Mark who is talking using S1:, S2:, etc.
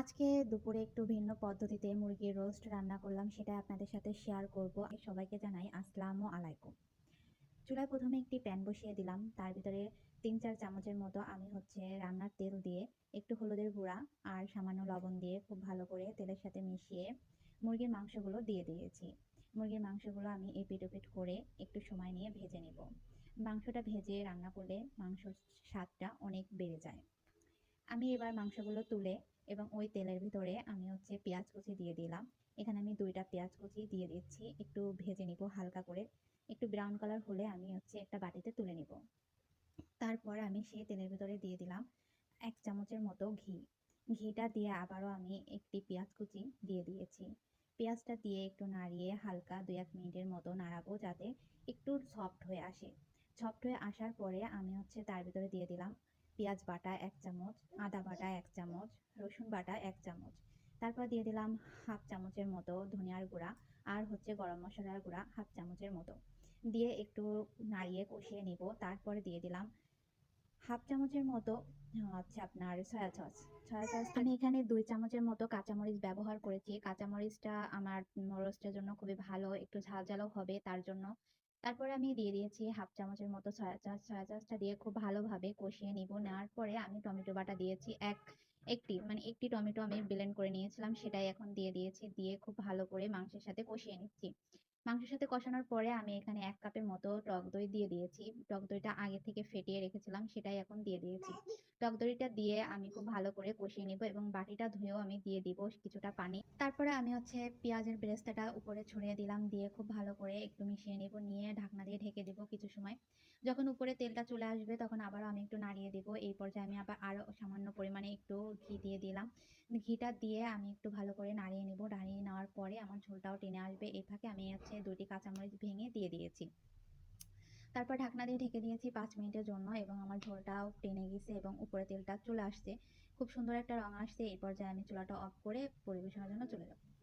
S1: আজকে দুপুরে একটু ভিন্ন পদ্ধতিতে মুরগির রোস্ট রান্না করলাম, সেটা আপনাদের সাথে শেয়ার করব। সবাইকে জানাই আসসালামু আলাইকুম। চুলায় প্রথমে একটি প্যান বসিয়ে দিলাম। তার ভিতরে তিন চার চামচের মতো আমি হচ্ছে রান্নার তেল দিয়ে একটু হলুদের গুঁড়া আর সামান্য লবণ দিয়ে খুব ভালো করে তেলের সাথে মিশিয়ে মুরগির মাংসগুলো দিয়ে দিয়েছি। মুরগির মাংসগুলো আমি এপিট ওপিট করে একটু সময় নিয়ে ভেজে নেব। মাংসটা ভেজে রান্না করলে মাংসর স্বাদটা অনেক বেড়ে যায়। আমি এবার মাংসগুলো তুলে এবং ওই তেলের ভিতরে আমি হচ্ছে পেঁয়াজ কুচি দিয়ে দিলাম। এখানে আমি দুইটা পেঁয়াজ কুচি দিয়ে দিচ্ছি। একটু ভেজে নিব হালকা করে। একটু ব্রাউন কালার হলে আমি হচ্ছে একটা বাটিতে তুলে নিব। তারপর আমি সেই তেলের ভিতরে দিয়ে দিলাম এক চামচের মতো ঘি। ঘিটা দিয়ে আবারও আমি একটি পেঁয়াজ কুচি দিয়ে দিয়েছি। পেঁয়াজটা দিয়ে একটু নাড়িয়ে হালকা দুই এক মিনিটের মতো নাড়াবো যাতে একটু সফট হয়ে আসে। সফট হয়ে আসার পরে আমি হচ্ছে তার ভিতরে দিয়ে দিলাম পেঁয়াজ বাটা এক চামচ আদা বাটা এক চামচ রসুন বাটা এক চামচ। তারপর দিয়ে দিলাম হাফ চামচের মতো ধনিয়ার গুঁড়া আর হচ্ছে গরম মশলার গুঁড়া হাফ চামচের মতো। দিয়ে একটু নাড়িয়ে কষিয়ে নিব। তারপরে দিয়ে দিলাম হাফ চামচের মতো হচ্ছে আপনার সয়া সস সয়া সস আমি এখানে দুই চামচের মতো কাঁচামরিচ ব্যবহার করেছি। কাঁচামরিচটা আমার রোস্টের জন্য খুবই ভালো। একটু ঝাল ঝালও হবে তার জন্য। তারপরে আমি দিয়ে দিয়েছি হাফ চামচের মতো সয়া চাষ সয়া চাষটা দিয়ে খুব ভালোভাবে কষিয়ে নিব। নেওয়ার পরে আমি টমেটো বাটা দিয়েছি এক, একটি মানে একটি টমেটো আমি ব্লেন্ড করে নিয়েছিলাম, সেটাই এখন দিয়ে দিয়েছি। দিয়ে খুব ভালো করে মাংসের সাথে কষিয়ে নিচ্ছি। মাংসের সাথে কষানোর পরে আমি এখানে এক কাপের মতো টক দই দিয়ে দিয়েছি। টক দইটা আগে থেকে ফেটিয়ে রেখেছিলাম, সেটাই এখন দিয়ে দিয়েছি। টক দইটা দিয়ে আমি খুব ভালো করে কষিয়ে নিব এবং বাটিটা ধুয়েও আমি দিয়ে দিব কিছুটা পানি। তারপরে আমি হচ্ছে পেঁয়াজের বেরেস্তাটা উপরে ছড়িয়ে দিলাম, দিয়ে খুব ভালো করে একটু মিশিয়ে নিব, নিয়ে ঢাকনা দিয়ে ঢেকে দেব কিছু সময়। যখন উপরে তেলটা চলে আসবে তখন আবারও আমি একটু নাড়িয়ে দেব। এই পর্যায়ে আমি আবার আরও সামান্য পরিমাণে একটু ঘি দিয়ে দিলাম। ঘিটা দিয়ে আমি একটু ভালো করে নাড়িয়ে নেব। নাড়িয়ে নেওয়ার পরে আমার ঝোলটাও টেনে আসবে। এই ফাঁকে আমি হচ্ছে দুটি কাঁচামরিচ ভেঙে দিয়ে দিয়েছি। তারপর ঢাকনা দিয়ে ঢেকে দিয়েছি পাঁচ মিনিটের জন্য এবং আমার ঝোলটাও টেনে গেছে এবং উপরে তেলটা চলে আসছে। খুব সুন্দর একটা রং আসছে। এই পর্যায়ে আমি চুলাটা অফ করে পরিবেশনের জন্য চলে যাব।